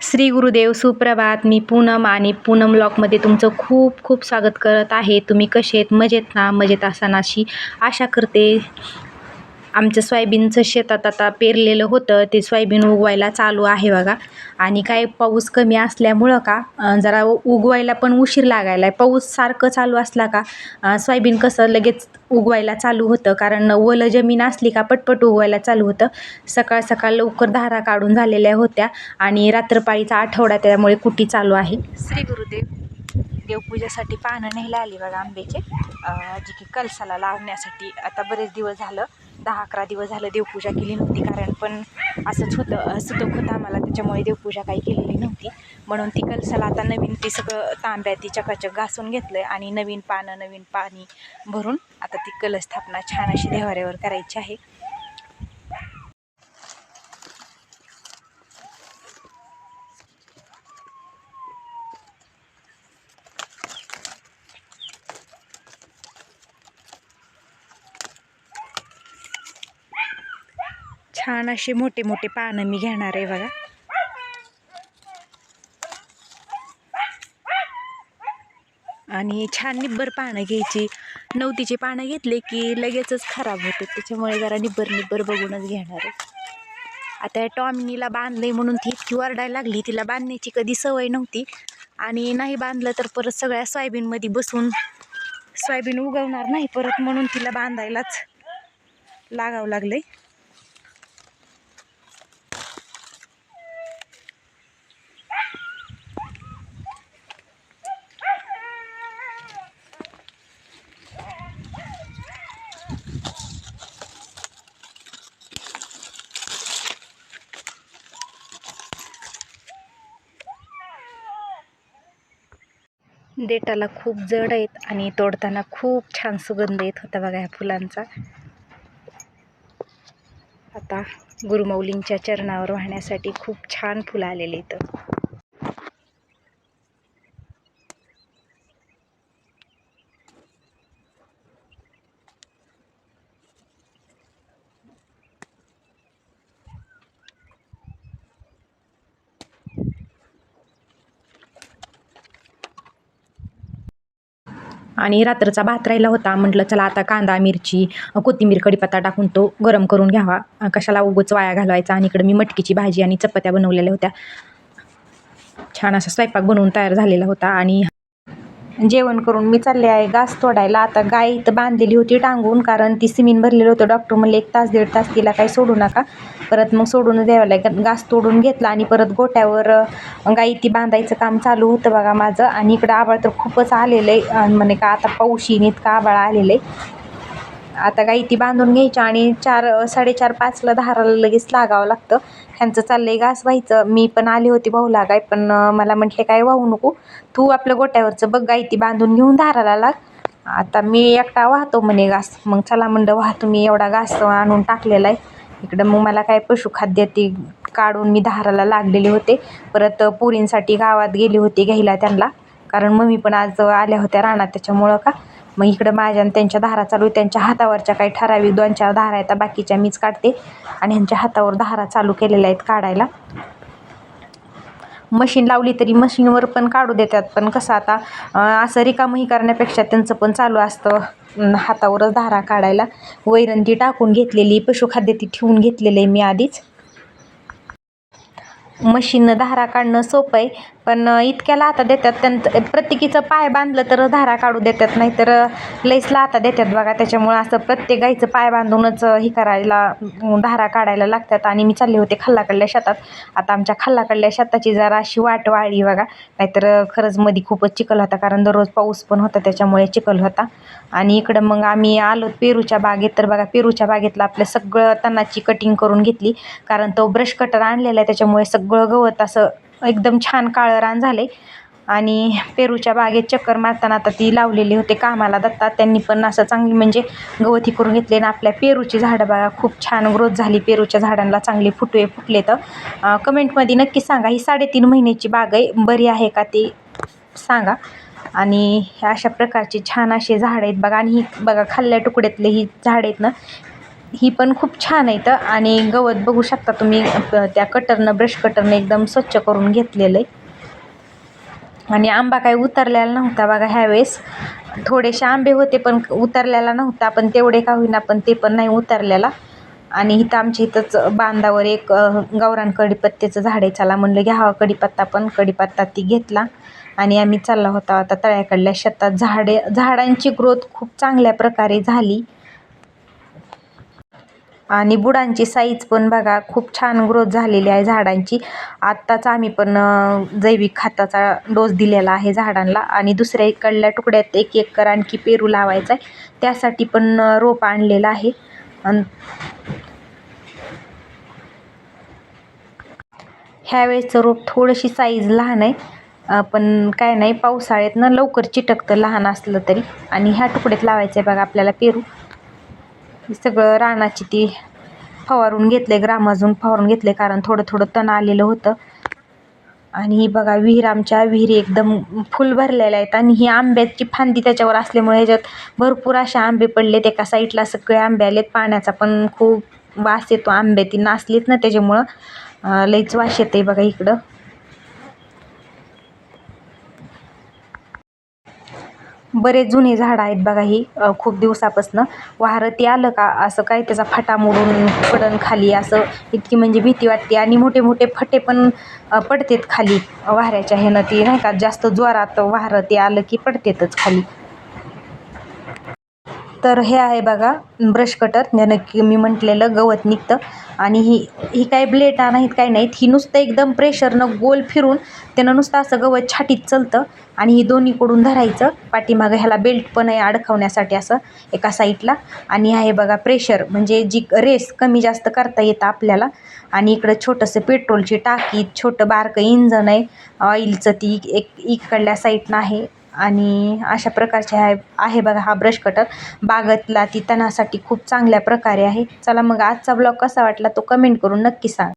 श्री गुरुदेव सुप्रभात. मी पूनम आणि पूनम ब्लॉकमध्ये तुमचं खूप खूप स्वागत करत आहे. तुम्ही कसे आहेत? मजेत ना? मजेत असाना अशी आशा करते. आमचं सोयाबीनचं शेतात आता पेरलेलं होतं ते सोयाबीन उगवायला चालू आहे बघा. आणि काय पाऊस कमी असल्यामुळं का जरा उगवायला पण उशीर लागायला आहे पाऊस सारखं चालू असला का सोयाबीन कसं लगेच उगवायला चालू होतं. कारण ओलं जमीन असली का पटपट उगवायला चालू होतं. सकाळ सकाळ लवकर धारा काढून झालेल्या होत्या आणि रात्रपाळीचा आठवडा त्यामुळे कुटी चालू आहे. श्री गुरुदेव देवपूजेसाठी पानं न्यायला आली बघा आंब्याचे. जे की कलसाला लावण्यासाठी आता बरेच दिवस झालं. दहा अकरा दिवस झालं देवपूजा केली नव्हती कारण पण असंच होतं सुतक होतं आम्हाला. त्याच्यामुळे देवपूजा काही केलेली नव्हती. म्हणून ती कलसाला आता नवीन ती सगळं तांब्या ती चकाचक घासून घेतलं आहे आणि नवीन पानं नवीन पाणी भरून आता ती कलश स्थापना छान अशी देवाऱ्यावर करायची आहे. छान असे मोठे मोठे पानं मी घेणार आहे बघा. आणि छान निब्बर पानं घ्यायची. नवतीचे पानं घेतले की लगेचच खराब होते त्याच्यामुळे जरा निब्बर निब्बर बघूनच घेणार आहे. आता टॉमिनीला बांधले म्हणून ती इतकी वरडायला लागली तिला बांधण्याची कधी सवय नव्हती. आणि नाही बांधलं तर परत सगळ्या सोयाबीनमध्ये बसून सोयाबीन उगवणार नाही परत म्हणून तिला बांधायलाच लागावं लागलंय. देठाला खूप जड आहेत आणि तोडताना खूप छान सुगंध येत होता बघा ह्या फुलांचा. आता गुरुमौलींच्या चरणावर वाहण्यासाठी खूप छान फुलं आलेले इथं. आणि रात्रचा भात राहिला होता. म्हटलं चला आता कांदा मिरची कोथिंबीर कढीपत्ता टाकून तो गरम करून घ्यावा. कशाला उगच वाया घालवायचा? आणि इकडं मी मटकीची भाजी आणि चपात्या बनवलेल्या होत्या. छान असा स्वयंपाक बनवून तयार झालेला होता आणि जेवण करून मी चालले आहे घास तोडायला. आता गाय इथं बांधलेली होती टांगून कारण ती सिमेंट भरलेलं होतं. डॉक्टर म्हणले एक तास दीड तास तिला काही सोडू नका. परत मग सोडून द्यावं लागेल. घास तोडून घेतला आणि परत गोट्यावर गाई ती बांधायचं काम चालू होतं बघा माझं. आणि इकडं आबाळ तर खूपच आलेलं आहे. आणि म्हणे का आता पाऊस येईन इतकं आबाळ आलेलं आहे. आता गायती बांधून घ्यायच्या आणि चार साडेचार पाचला धाराला लगेच लागावं लागतं. ह्यांचं चाललंय घास व्हायचं. मी पण आली होती भाऊ लागाय पण मला म्हटले काय वाहू नको. तू आपलं गोट्यावरचं बघ गायती बांधून घेऊन धाराला लाग. आता मी एकटा वाहतो म्हणे घास. मग चला म्हणलं वाहतो मी एवढा घास आणून टाकलेला आहे इकडं मग मला काय पशुखाद्य ती काढून मी धाराला लागलेले होते. परत पुरींसाठी गावात गेली होती घ्यायला त्यांना. कारण मम्मी पण आज आल्या होत्या रानात त्याच्यामुळं का मग इकडं माझ्या आणि त्यांच्या धारा चालू त्यांच्या हातावरच्या काही ठराविक दोन चार धारा आहेत. बाकीच्या मीच काढते. आणि ह्यांच्या हातावर धारा चालू केलेल्या आहेत काढायला. मशीन लावली तरी मशीनवर पण काढू देतात. पण कसं आता असं रिकामही करण्यापेक्षा त्यांचं पण चालू असतं हातावरच धारा काढायला. वैरण ती टाकून घेतलेली पशुखाद्य ती ठेवून घेतलेलं आहे मी आधीच. मशीननं धारा काढणं सोपं आहे. पण इतक्या लाता देतात. त्यांचं प्रत्येकीचं पाय बांधलं तर धारा काढू देतात नाहीतर लईच लाता देतात बघा. त्याच्यामुळं असं प्रत्येक गाईचं पाय बांधूनच हे करायला धारा काढायला लागतात. आणि मी चालले होते खाल्लाकडल्या शेतात. आता आमच्या खाल्लाकडल्या शेताची जरा अशी वाट वाळली बघा. नाहीतर खरंच मध्ये खूपच चिखल होता कारण दररोज पाऊस पण होता त्याच्यामुळे चिखल होता. आणि इकडं मग आम्ही आलो पेरूच्या बागेत. तर बघा पेरूच्या बागेतलं आपलं सगळं तणाची कटिंग करून घेतली. कारण तो ब्रश कटर आणलेला आहे त्याच्यामुळे सगळं गवत असं एकदम छान काळं रान झाले आणि पेरूच्या बागेत चक्कर मारताना आता ती लावलेली होते कामाला दत्ता. त्यांनी पण असं चांगली म्हणजे गवती करून घेतले आणि आपल्या पेरूची झाडं बघा खूप छान ग्रोथ झाली. पेरूच्या झाडांना चांगले फुटवे फुटले तर. कमेंटमध्ये नक्की सांगा ही साडेतीन महिन्याची बाग आहे बरी आहे का ती सांगा. आणि अशा प्रकारची छान असे झाडं आहेत बघा. आणि ही बघा खाल्ल्या तुकड्यातले ही झाडं आहेत ना ही पण खूप छान आहे इथं. आणि गवत बघू शकता तुम्ही त्या कटरनं ब्रश कटरनं एकदम स्वच्छ करून घेतलेलं आहे आणि आंबा काही उतरलेला नव्हता बघा ह्यावेळेस. थोडेसे आंबे होते पण उतरलेला नव्हता पण तेवढे का होईना पण ते पण नाही उतरलेला. आणि इथं आमच्या इथंच बांधावर एक गौरान गावरान कडीपत्त्याचं झाड आहे. चला म्हणलं घ्यावा कडीपत्ता पण. कडीपत्ता ती घेतला. आणि आम्ही चालला होता आता तळ्याकडल्या शेतात. झाडे झाडांची ग्रोथ खूप चांगल्या प्रकारे झाली. आणि बुडांची साईज पण बघा खूप छान ग्रोथ झालेली आहे झाडांची. आत्ताच आम्ही पण जैविक खताचा डोस दिलेला आहे झाडांना. आणि दुसऱ्या इकडल्या तुकड्यात एक एकर आणखी पेरू लावायचा आहे. त्यासाठी पण रोप आणलेलं आहे. आणि ह्यावेळेचं रोप थोडीशी साईज लहान आहे. पण काय नाही पावसाळ्यात ना लवकर चिटकतं लहान असलं तरी. आणि ह्या तुकड्यात लावायचं आहे बघा आपल्याला पेरू. सगळं रानाची ती फवारून घेतले ग्रामाजून फवारून घेतले कारण थोडं थोडं तण आलेलं होतं. आणि ही बघा विहीर आमच्या विहिरी एकदम फुल भरलेल्या आहेत. आणि ही आंब्याची फांदी त्याच्यावर असल्यामुळे ह्याच्यात भरपूर असे आंबे पडलेत. एका साईडला सगळे आंबे आलेत. पाण्याचा पण खूप वास येतो. आंबे ती नासलीत ना त्याच्यामुळं. लईच वास येते बघा इकडं. बरेच जुने झाडं आहेत बघा ही खूप दिवसापासनं. वारं ते आलं का असं काय त्याचा फटा मोडून पडन खाली असं इतकी म्हणजे भीती वाटते. आणि मोठे मोठे फटे पण पडतात खाली वाऱ्याच्या ह्यानं ती नाही का जास्त जोरात वारं ते आलं की पडतातच खाली. तर हे आहे बघा ब्रश कटर ज्यानं की मी म्हटलेलं गवत निघतं. आणि ही ही काय ब्लेड नाहीत काय नाहीत. ही नुसतं एकदम प्रेशरनं गोल फिरून त्यानं नुसतं असं गवत छाटीत चलतं आणि ही दोन्हीकडून धरायचं. पाठीमागं ह्याला बेल्ट पण आहे अडकवण्यासाठी असं एका साईडला आणि आहे बघा प्रेशर म्हणजे जी रेस कमी जास्त करता येतं आपल्याला. आणि इकडं छोटंसं पेट्रोलची टाकी छोटं बारकं इंजन आहे. ऑइलचं ती एक इकडल्या साईडनं आहे. आणि अशा प्रकारचे आहे आहे बघा हा ब्रश कटर बागतला ती तणासाठी खूप चांगल्या प्रकारे आहे. चला मग आजचा ब्लॉग कसा वाटला तो कमेंट करून नक्की सांग.